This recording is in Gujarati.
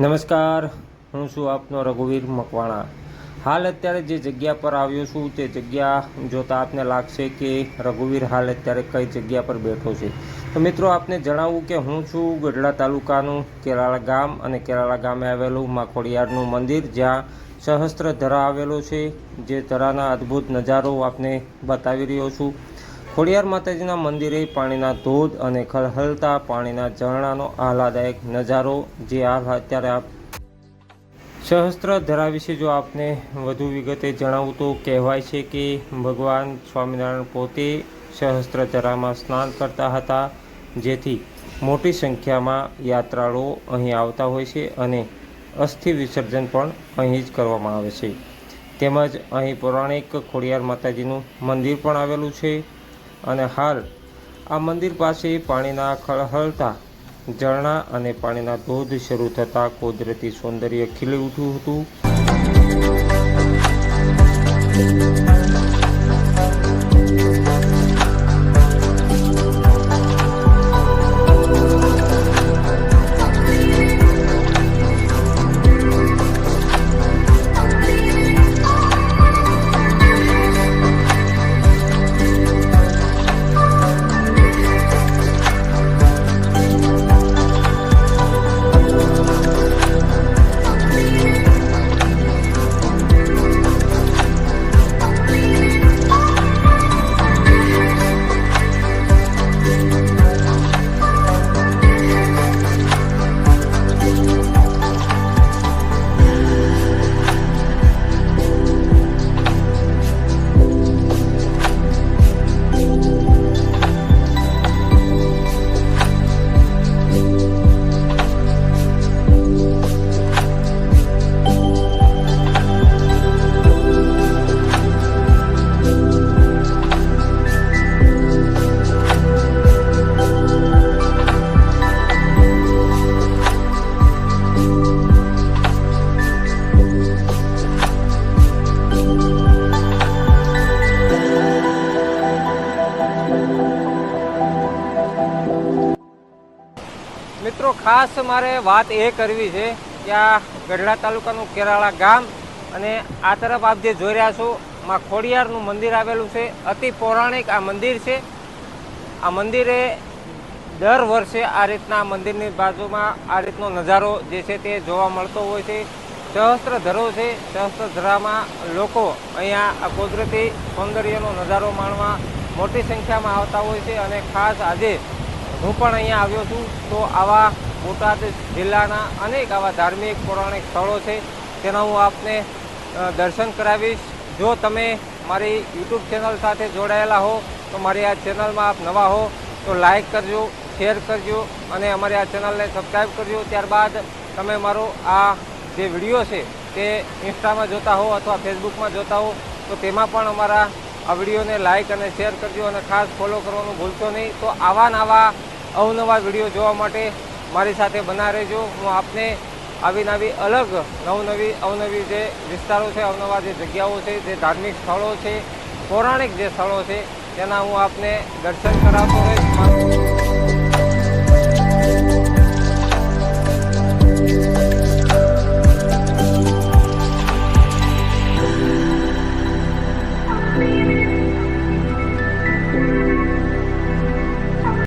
નમસ્કાર, હું છું આપનો રઘુવીર મકવાણા. હાલ અત્યારે જે જગ્યા પર આવ્યો છું, તે જગ્યા જોતાં આપને લાગશે કે રઘુવીર હાલ અત્યારે કઈ જગ્યા પર બેઠો છે. તો મિત્રો, આપને જણાવું કે હું છું ગઢડા તાલુકાનું કેરાળા ગામ અને કેરાળા ગામે આવેલું માખોડિયારનું મંદિર, જ્યાં સહસ્ત્ર ધરા આવેલો છે. જે ધરાના અદ્ભુત નજારો આપને બતાવી રહ્યો છું. ખોડિયાર માતાજીના મંદિરે પાણીના ધોધ અને ખળહળતા પાણીના ઝરણાનો આહલાદાયક નજારો જે હાલ અત્યારે આપ સહસ્ત્ર ધરા વિશે જો આપને વધુ વિગતે જણાવું તો કહેવાય છે કે ભગવાન સ્વામિનારાયણ પોતે સહસ્ત્ર ધરામાં સ્નાન કરતા હતા, જેથી મોટી સંખ્યામાં યાત્રાળુઓ અહીં આવતા હોય છે અને અસ્થિ વિસર્જન પણ અહીં જ કરવામાં આવે છે. તેમજ અહીં પૌરાણિક ખોડિયાર માતાજીનું મંદિર પણ આવેલું છે. અને હાલ આ મંદિર પાસે પાણીના ખળહળતા ઝરણા અને પાણીના ધોધ શરૂ થતાં કુદરતી સૌંદર્ય ખીલી ઉઠ્યું હતું. મિત્રો, ખાસ મારે વાત એ કરવી છે કે આ ગઢડા તાલુકાનું કેરાળા ગામ અને આ તરફ આપ જે જોઈ રહ્યા છો, માં ખોડિયારનું મંદિર આવેલું છે. અતિ પૌરાણિક આ મંદિર છે. આ મંદિરે દર વર્ષે આ રીતના મંદિરની બાજુમાં આ રીતનો નજારો જે છે તે જોવા મળતો હોય છે. સહસ્ત્ર ધરો છે. સહસ્ત્ર ધરામાં લોકો અહીંયા આ કુદરતી સૌંદર્યનો નજારો માણવા મોટી સંખ્યામાં આવતા હોય છે અને ખાસ આજે હું પણ અહીંયા આવ્યો છું. તો આવા બોટાદ જિલ્લાના અનેક આવા ધાર્મિક, પૌરાણિક સ્થળો છે, તેના હું આપને દર્શન કરાવીશ. જો તમે મારી યુટ્યુબ ચેનલ સાથે જોડાયેલા હો, તો મારી આ ચેનલમાં આપ નવા હો, તો લાઈક કરજો, શેર કરજો અને અમારી આ ચેનલને સબસ્ક્રાઈબ કરજો. ત્યારબાદ તમે મારો આ જે વીડિયો છે, તે ઇન્સ્ટામાં જોતા હો અથવા ફેસબુકમાં જોતા હો, તો તેમાં પણ અમારા આ વિડીયોને લાઇક અને શેર કરજો અને ખાસ ફોલો કરવાનું ભૂલશો નહીં. તો આવા નવા અવનવા વીડિયો જોવા માટે મારી સાથે બના રહેજો. હું આપને આવી નવી અલગ નવનવી, અવનવી જે વિસ્તારો છે, અવનવા જે જગ્યાઓ છે, જે ધાર્મિક સ્થળો છે, પૌરાણિક જે સ્થળો છે, તેના હું આપને દર્શન કરાવતો રહીશ.